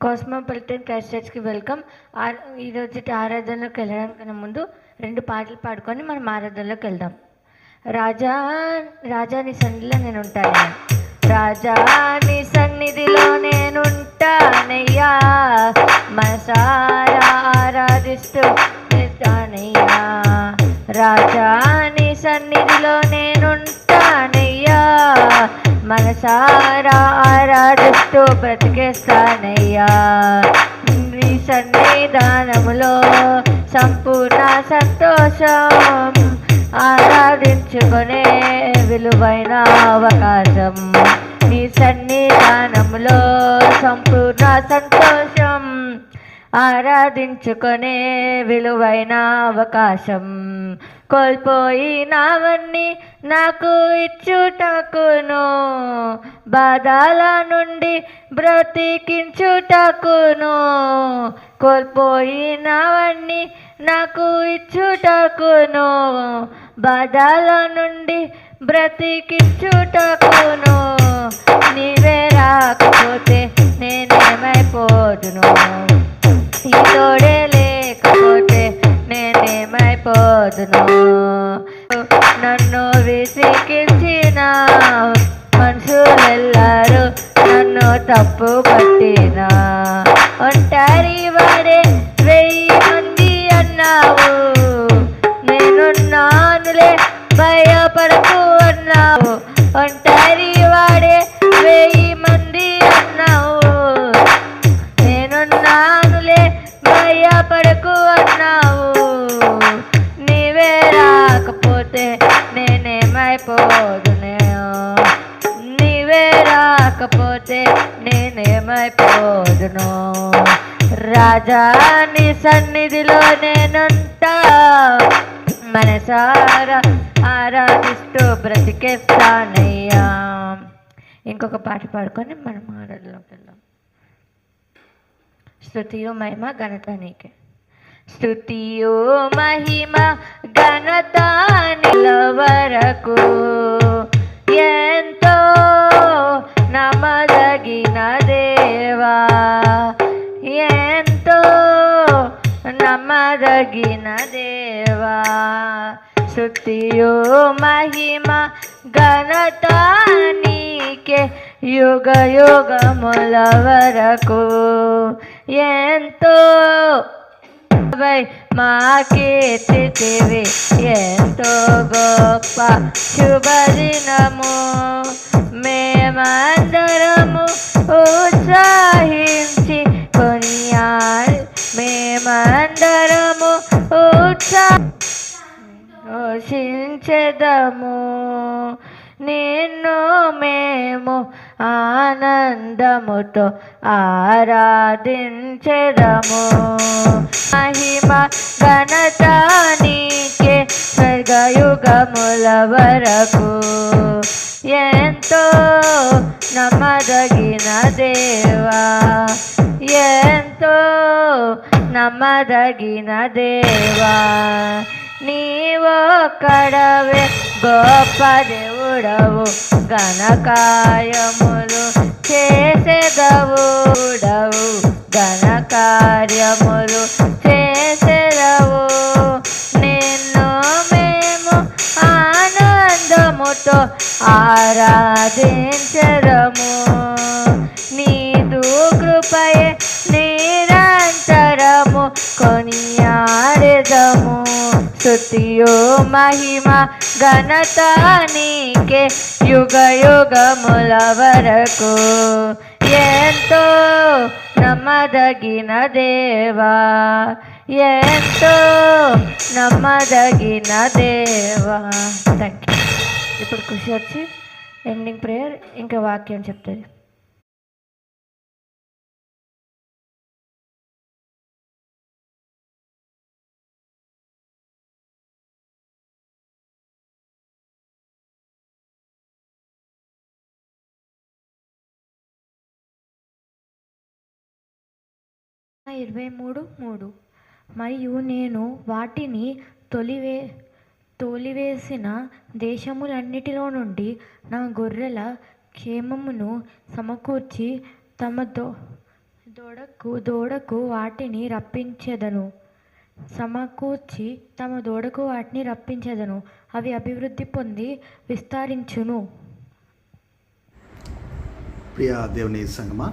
Cosmopolitan Christ welcome ఆ ఈరోజు ఆరాధనలోకి వెళ్ళడానికన్నా ముందు రెండు పాటలు పాడుకొని మనం ఆరాధనలోకి వెళ్దాం. రాజా రాజాని సన్నిధిలో నేను ఉంటాను రాజాని సన్నిధిలో నేనుంటానయ్యా. మనసారా ఆరాధిస్తూ బ్రతికేస్తానయ్యా. నీ సన్నిధానములో సంపూర్ణ సంతోషం ఆరాధించుకునే విలువైన అవకాశం. నీ సన్నిధానములో సంపూర్ణ సంతోషం ఆరాధించుకునే విలువైన అవకాశం. కోల్పోయినవన్నీ నాకు ఇచ్చుటకును. బాధల నుండి బ్రతికించుటకును. కోల్పోయినవన్నీ నాకు ఇచ్చుటకును. బాధల నుండి బ్రతికించుటకును. నీవే నన్ను విసిగించిన మనుషులెల్లారు నన్ను తప్పు పట్టిన ఒంటరి నేనేమైపోదునే నీవే రాకపోతే నేనేమైపోదును రాజా నీ సన్నిధిలో నేనుంటా మనసారా ఆరాధిస్తూ బ్రతికేస్తానయ్యా. ఇంకొక పాట పాడుకొని మనం ఆరాధనలోకి వెళ్దాం. స్థుతియో మహిమ ఘనత నీకే. స్థుతియో మహిమ ఘనత నిలవరకు ఎంతో నమదగిన దేవా. ఎంతో నమ్మదగిన దేవా. స్థుతియు మహిమ ఘనత నీకే యుగ యుగముల వరకు ఎంతో వై మాకీర్తివి ఎంతో గొప్ప శుభదినము. మేమందరము ఉత్సాహించి కొనియాల్ మేమందరము ఉత్సాహించదము నిన్ను మేము ఆనందముతో ఆరాధించెదము. మహిమ ఘనత నీకే స్వర్గయుగముల వరకు ఎంతో నమ్మదగిన దేవా. ఎంతో నమ్మదగిన దేవా. నీవొక్కడవే గొప్ప దేవుడవు ఘనకార్యములు చేసేదవుడవు ఘన ఘనకార్యములు చేసేదవు నిన్ను మేము ఆనందముతో ఆరాధించదము నీదు కృపయే నిరంతరము కొనియాడెదము. స్తుతియో మహిమ ఘనత నీకే యుగ యుగముల వరకు ఎంతో నమ్మదగిన దేవా ఎంతో నమ్మదగిన దేవా. థ్యాంక్ యూ ఇప్పుడు ఖుషి వచ్చి ఎండింగ్ ప్రేయర్ ఇంకా వాక్యం చెప్తుంది. ఇరవై మూడు మూడు. మరియు నేను వాటిని తొలివే తోలివేసిన దేశములన్నిటిలో నుండి నా గొర్రెల క్షేమమును సమకూర్చి తమ దో దూడకు దూడకు వాటిని రప్పించెదను. సమకూర్చి తమ దూడకు వాటిని రప్పించెదను. అవి అభివృద్ధి పొంది విస్తరించును. ప్రియా దేవుని సంగమా